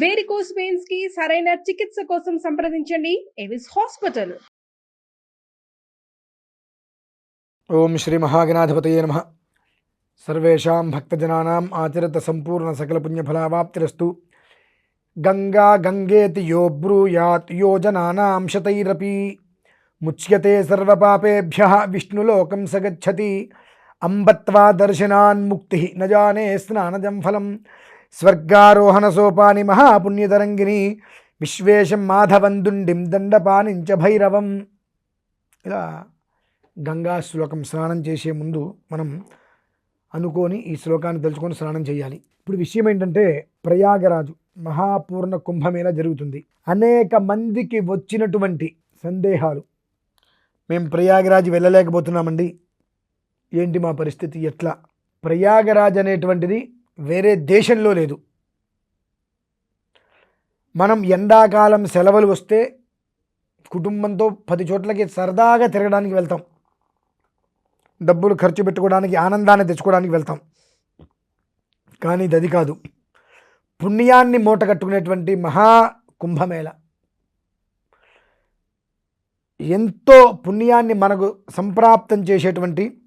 Varicose పెయిన్స్కి సరైన చికిత్స కోసం సంప్రదించండి. ఎవిస్ హాస్పిటల్ ఓం శ్రీ మహాగణాధిపతయే నమ. సర్వేషాం భక్తజనానాం ఆచరిత సంపూర్ణ సకల పుణ్యఫలావాప్తిరస్తు గంగా గంగేతి యో బ్రూయాత్ యో జనానాం శతైరపి. ముచ్యతే సర్వపాపేభ్య విష్ణులోకం సగచ్చతి. అంబత్వా దర్శనాన్ ముక్తి నజానే స్నానజం ఫలం. స్వర్గారోహణ సోపాని మహాపుణ్యతరంగిని విశ్వేశం మాధవందుండిం దండపానించ భైరవం. ఇలా గంగా శ్లోకం స్నానం చేసే ముందు మనం అనుకొని ఈ శ్లోకాన్ని తలుచుకొని స్నానం చేయాలి. ఇప్పుడు విషయం ఏంటంటే ప్రయాగరాజు మహాపూర్ణ కుంభమేళ జరుగుతుంది. అనేక మందికి వచ్చినటువంటి సందేహాలు. మేము ప్రయాగరాజు వెళ్ళలేకపోతున్నామండి. ఏంటి మా పరిస్థితి ఎట్లా? ప్రయాగరాజ్ అనేటువంటిది వేరే దేశంలో లేదు. మనం ఎండాకాలం సెలవులు వస్తే కుటుంబంతో పది చోట్లకి సరదాగా తిరగడానికి వెళ్తాం. డబ్బులు ఖర్చు పెట్టుకోవడానికి ఆనందాన్ని తెచ్చుకోవడానికి వెళ్తాం. కానీ ఇది అది కాదు. పుణ్యాన్ని మూట కట్టుకునేటువంటి మహా కుంభమేళ. ఎంతో పుణ్యాన్ని మనకు సంప్రాప్తం చేసేటువంటి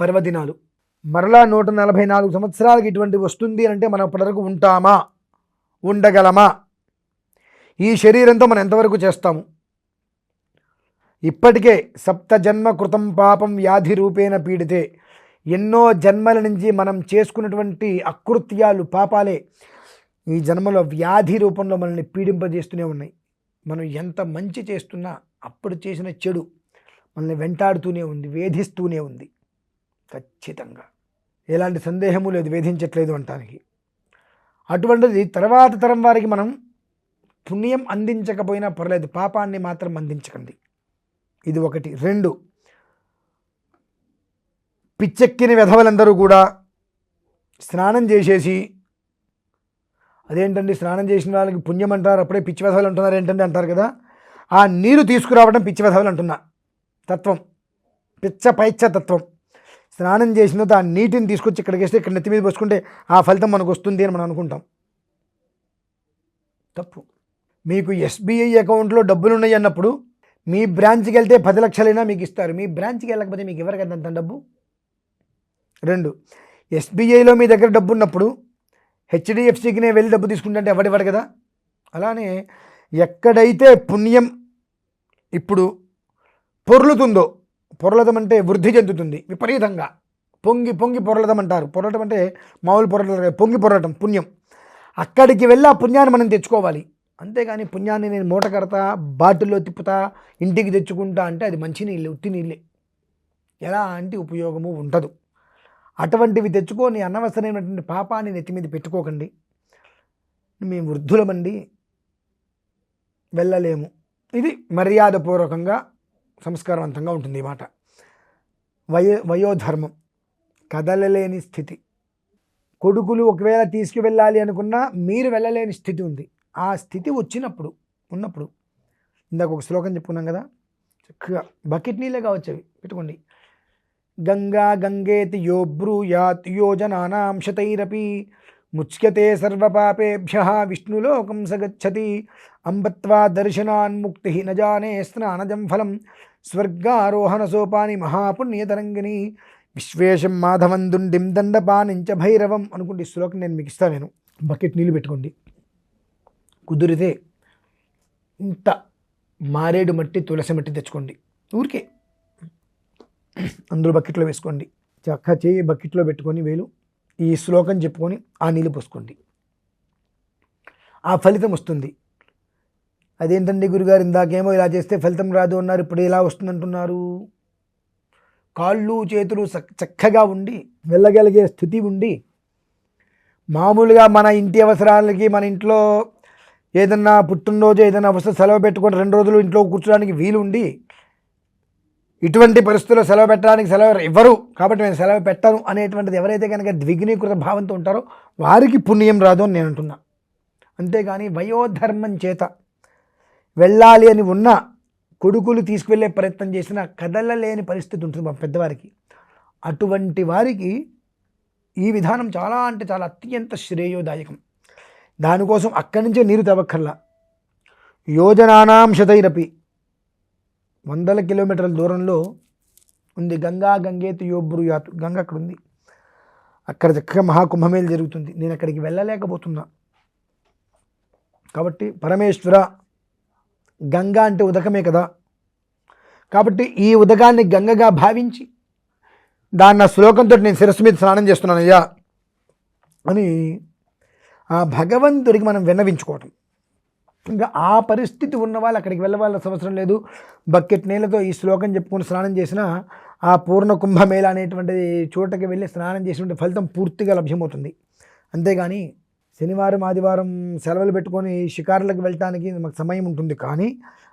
పర్వదినాలు. మరలా నూట నలభై నాలుగు సంవత్సరాలకి ఇటువంటి వస్తుంది అంటే మనం అప్పటివరకు ఉంటామా? ఉండగలమా? ఈ శరీరంతో మనం ఎంతవరకు చేస్తాము? ఇప్పటికే సప్త జన్మ కృతం పాపం వ్యాధి రూపేణ పీడితే ఎన్నో జన్మల నుంచి మనం చేసుకున్నటువంటి అకృత్యాలు పాపాలే ఈ జన్మలో వ్యాధి రూపంలో మనల్ని పీడింపజేస్తూనే ఉన్నాయి. మనం ఎంత మంచి చేస్తున్నా అప్పుడు చేసిన చెడు మనల్ని వెంటాడుతూనే ఉంది వేధిస్తూనే ఉంది. ఖచ్చితంగా. ఎలాంటి సందేహము లేదు వేధించట్లేదు అంటానికి. అటువంటిది తర్వాత తరం వారికి మనం పుణ్యం అందించకపోయినా పర్లేదు పాపాన్ని మాత్రం అందించకండి. ఇది ఒకటి. రెండు పిచ్చెక్కిన వెధవలందరూ కూడా స్నానం చేసేసి అదేంటండి స్నానం చేసిన వాళ్ళకి పుణ్యం అంటారు అప్పుడే పిచ్చి వెధవలు అంటున్నారు ఏంటండి అంటారు కదా? ఆ నీరు తీసుకురావడం పిచ్చి వెధవలు అంటున్నా తత్వం. పిచ్చ పైచ్చ తత్వం. స్నానం చేసిన తర్వాత ఆ నీటిని తీసుకొచ్చి ఇక్కడికి వేస్తే ఇక్కడ నెత్తి మీద పోసుకుంటే ఆ ఫలితం మనకు వస్తుంది అని మనం అనుకుంటాం. తప్పు. మీకు ఎస్బీఐ అకౌంట్లో డబ్బులు ఉన్నాయి అన్నప్పుడు మీ బ్రాంచ్కి వెళ్తే పది లక్షలైనా మీకు ఇస్తారు. మీ బ్రాంచ్కి వెళ్ళకపోతే మీకు ఎవరికి అంత డబ్బు? రెండు. ఎస్బీఐలో మీ దగ్గర డబ్బు ఉన్నప్పుడు హెచ్డిఎఫ్సికి నేను వెళ్ళి డబ్బు తీసుకుంటే ఎవడివ్వడు కదా? అలానే ఎక్కడైతే పుణ్యం ఇప్పుడు పొర్లుతుందో పొరలదం అంటే వృద్ధి చెందుతుంది విపరీతంగా. పొంగి పొంగి పొరలదం అంటారు పొరలటం అంటే మామూలు పొరలటం పొంగి పొరలటం పుణ్యం. అక్కడికి వెళ్ళి ఆ పుణ్యాన్ని మనం తెచ్చుకోవాలి. అంతేగాని పుణ్యాన్ని నేను మూట కడతా బాటిల్లో తిప్పుతా ఇంటికి తెచ్చుకుంటా అంటే అది మంచి నీళ్ళు ఉత్తి నీళ్ళే. ఎలాంటి ఉపయోగము ఉండదు. అటువంటివి తెచ్చుకొని అనవసరమైనటువంటి పాపాన్ని నెత్తి మీద పెట్టుకోకండి. మేము వృద్ధులమండి. వెళ్ళలేము. ఇది మర్యాదపూర్వకంగా సంస్కారవంతంగా ఉంటుంది ఈ మాట. వయో వయోధర్మం కదలలేని స్థితి. కొడుకులు ఒకవేళ తీసుకువెళ్ళాలి అనుకున్నా మీరు వెళ్ళలేని స్థితి ఉంది. ఆ స్థితి వచ్చినప్పుడు ఉన్నప్పుడు. ఇందాక ఒక శ్లోకం చెప్పుకున్నాం కదా? చక్కగా బకెట్ నీళ్ళే కావచ్చు పెట్టుకోండి. గంగా గంగేతి యో బ్రూయాత్ యోజనానాం శతైరపి ముచ్యతే సర్వపాపేభ్య విష్ణులోకం సగచ్చతి. అంబత్వా దర్శనాన్ముక్తి నజానే స్నానజం ఫలం. స్వర్గారోహణ సోపాని మహాపుణ్యతరంగిని. విశ్వేశం మాధవందుండిం దండపానించ భైరవం అనుకుంటే ఈ శ్లోకం నేను మీకు ఇస్తాను నేను. బకెట్ నీళ్ళు పెట్టుకోండి. కుదిరితే ఇంత మారేడు మట్టి తులసి మట్టి తెచ్చుకోండి. ఊరికే. అందులో బకెట్లో వేసుకోండి. చక్క చేయి బకెట్లో పెట్టుకొని వేలు. ఈ శ్లోకం చెప్పుకొని ఆ నీళ్ళు పోసుకోండి. ఆ ఫలితం వస్తుంది. అదేంటండి గురుగారు ఇందాకేమో ఇలా చేస్తే ఫలితం రాదు అన్నారు ఇప్పుడు ఇలా వస్తుందంటున్నారు. కాళ్ళు చేతులు చక్కగా ఉండి వెళ్ళగలిగే స్థితి ఉండి మామూలుగా మన ఇంటి అవసరాలకి మన ఇంట్లో ఏదన్నా పుట్టినరోజు ఏదైనా అవసరం సెలవు పెట్టుకొని రెండు రోజులు ఇంట్లో కూర్చోడానికి వీలు ఉండి ఇటువంటి పరిస్థితుల్లో సెలవు పెట్టడానికి సెలవు ఇవ్వరు కాబట్టి నేను సెలవు పెట్టను అనేటువంటిది ఎవరైతే కనుక ద్విగ్నీకృత భావంతో ఉంటారో వారికి పుణ్యం రాదు అని నేను అంటున్నా. అంతేగాని వయోధర్మం చేత వెళ్ళాలి అని ఉన్న కొడుకులు తీసుకువెళ్ళే ప్రయత్నం చేసిన కదలలేని పరిస్థితి ఉంటుంది మా పెద్దవారికి. అటువంటి వారికి ఈ విధానం చాలా అంటే చాలా అత్యంత శ్రేయోదాయకం. దానికోసం అక్కడి నుంచే నీరు తవ్వక్కర్లా. యోజనానాం శతైరపి. వందల కిలోమీటర్ల దూరంలో ఉంది గంగా గంగేతు యోబ్రుయాత్ గంగ అక్కడ ఉంది అక్కడ చక్కగా మహాకుంభమేళ జరుగుతుంది. నేను అక్కడికి వెళ్ళలేకపోతున్నా. కాబట్టి పరమేశ్వర గంగా అంటే ఉదకమే కదా. కాబట్టి ఈ ఉదకాన్ని గంగగా భావించి దాన్ని ఆ శ్లోకంతో నేను శిరస్సు మీద స్నానం చేస్తున్నానయ్యా అని ఆ భగవంతుడికి మనం విన్నవించుకోవటం. ఇంకా ఆ పరిస్థితి ఉన్న వాళ్ళు అక్కడికి వెళ్ళవలసిన అవసరం లేదు. బకెట్ నీళ్ళతో ఈ శ్లోకం చెప్పుకొని స్నానం చేసిన ఆ పూర్ణ కుంభమేళ అనేటువంటి చోటకి వెళ్ళి స్నానం చేసినటువంటి ఫలితం పూర్తిగా లభ్యమవుతుంది. అంతేగాని శనివారం ఆదివారం సెలవులు పెట్టుకొని షికారులకు వెళ్ళటానికి మాకు సమయం ఉంటుంది. కానీ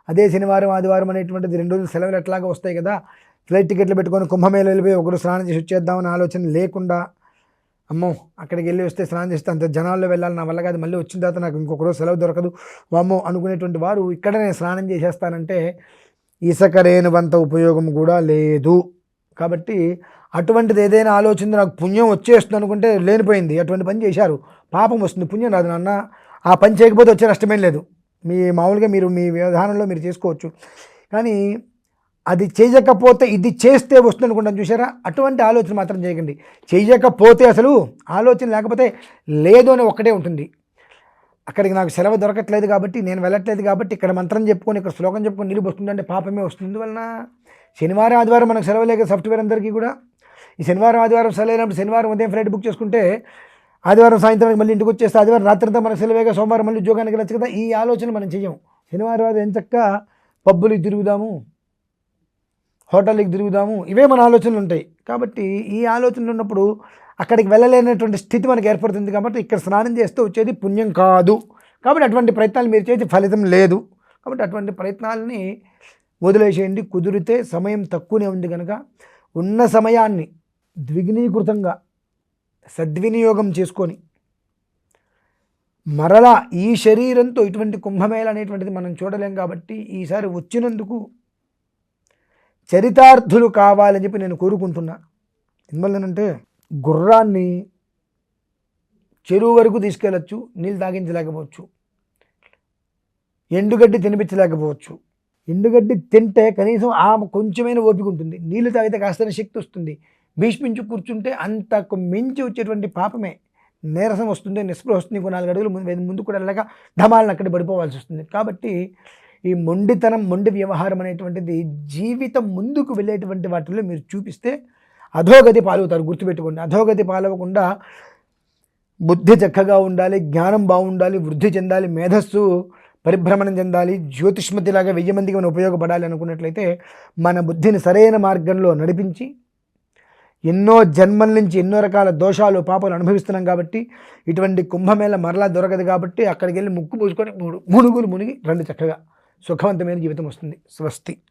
అదే శనివారం ఆదివారం అనేటువంటిది రెండు రోజులు సెలవులు ఎట్లాగా వస్తాయి కదా. ఫ్లైట్ టికెట్లు పెట్టుకొని కుంభమేళ వెళ్ళిపోయి ఒకరు స్నానం చేసి వచ్చేద్దామని ఆలోచన లేకుండా అమ్మో అక్కడికి వెళ్ళి వస్తే స్నానం చేస్తే అంత జనాల్లో వెళ్ళాలి నా వల్ల కాదు మళ్ళీ వచ్చిన తర్వాత నాకు ఇంకొక రోజు సెలవు దొరకదు. వామ్మో అనుకునేటువంటి వారు ఇక్కడ నేను స్నానం చేసేస్తానంటే ఇసకరేనువంత ఉపయోగం కూడా లేదు. కాబట్టి అటువంటిది ఏదైనా ఆలోచన నాకు పుణ్యం వచ్చేస్తుంది అనుకుంటే లేనిపోయింది అటువంటి పని చేశారు. పాపం వస్తుంది పుణ్యం రాదు నాన్న. ఆ పని చేయకపోతే వచ్చే నష్టమేం లేదు. మీ మామూలుగా మీరు మీ విధానంలో మీరు చేసుకోవచ్చు. కానీ అది చేయకపోతే ఇది చేస్తే వస్తుంది అనుకుంటాం చూసారా అటువంటి ఆలోచన మాత్రం చేయకండి. చేయకపోతే అసలు ఆలోచన లేకపోతే లేదు అని ఒక్కటే ఉంటుంది. అక్కడికి నాకు సెలవు దొరకట్లేదు కాబట్టి నేను వెళ్ళట్లేదు కాబట్టి ఇక్కడ మంత్రం చెప్పుకొని ఇక్కడ శ్లోకం చెప్పుకొని నీరు వస్తుందంటే పాపమే వస్తుంది. వలన శనివారం ఆదివారం మనకు సెలవు లేక సాఫ్ట్వేర్ అందరికీ కూడా. ఈ శనివారం ఆదివారం సెలవు అయినప్పుడు శనివారం ఉదయం ఫ్లైట్ బుక్ చేసుకుంటే ఆదివారం సాయంత్రానికి మళ్ళీ ఇంటికి వచ్చేస్తే ఆదివారం రాత్రంతా మనకు సెలవేగా సోమవారం మళ్ళీ ఉద్యోగానికి వెళ్ళచ్చు కదా? ఈ ఆలోచన మనం చెయ్యం. శనివారం ఆదివారం ఎంచక్క పబ్బులు తిరుగుదాము. హోటల్కి తిరుగుదాము. ఇవే మన ఆలోచనలు ఉంటాయి. కాబట్టి ఈ ఆలోచనలు ఉన్నప్పుడు అక్కడికి వెళ్ళలేనటువంటి స్థితి మనకు ఏర్పడుతుంది కాబట్టి ఇక్కడ స్నానం చేస్తే వచ్చేది పుణ్యం కాదు. కాబట్టి అటువంటి ప్రయత్నాలు మీరు చేసి ఫలితం లేదు. కాబట్టి అటువంటి ప్రయత్నాలని వదిలేసేయండి. కుదిరితే సమయం తక్కువనే ఉంది కనుక ఉన్న సమయాన్ని ద్విగ్నీకృతంగా సద్వినియోగం చేసుకొని మరలా ఈ శరీరంతో ఇటువంటి కుంభమేళ అనేటువంటిది మనం చూడలేం కాబట్టి ఈసారి వచ్చినందుకు చరితార్థులు కావాలని చెప్పి నేను కోరుకుంటున్నా. ఎందువల్లనంటే గుర్రాన్ని చెరువు వరకు తీసుకెళ్ళచ్చు నీళ్ళు తాగించలేకపోవచ్చు. ఎండుగడ్డి తినిపించలేకపోవచ్చు. ఎండుగడ్డి తింటే కనీసం ఆ కొంచెమైన ఓపిక ఉంటుంది. నీళ్ళు తాగితే కాస్తనే శక్తి వస్తుంది. భీష్మించి కూర్చుంటే అంతకు మించి వచ్చేటువంటి పాపమే. నీరసం వస్తుంది నిస్పృహ వస్తుంది. ఇంకో నాలుగు అడుగులు ముందు ముందు కూడా వెళ్ళక ధమాలను అక్కడ పడిపోవాల్సి వస్తుంది. కాబట్టి ఈ మొండితనం మొండి వ్యవహారం అనేటువంటిది జీవితం ముందుకు వెళ్ళేటువంటి వాటిలో మీరు చూపిస్తే అధోగతి పాలవుతారు గుర్తుపెట్టుకోండి. అధోగతి పాలవకుండా బుద్ధి చక్కగా ఉండాలి జ్ఞానం బాగుండాలి వృద్ధి చెందాలి మేధస్సు పరిభ్రమణం చెందాలి జ్యోతిష్మతిలాగా వెయ్యి మందికి మనం ఉపయోగపడాలి అనుకున్నట్లయితే మన బుద్ధిని సరైన మార్గంలో నడిపించి ఎన్నో జన్మల నుంచి ఎన్నో రకాల దోషాలు పాపాలు అనుభవిస్తున్నాం కాబట్టి ఇటువంటి కుంభమేళ మరలా దొరకదు కాబట్టి అక్కడికి వెళ్ళి ముక్కు పూసుకొని మూడు మునుగులు మునిగి రెండు చక్కగా. సుఖవంతమైన జీవితం వస్తుంది. స్వస్తి.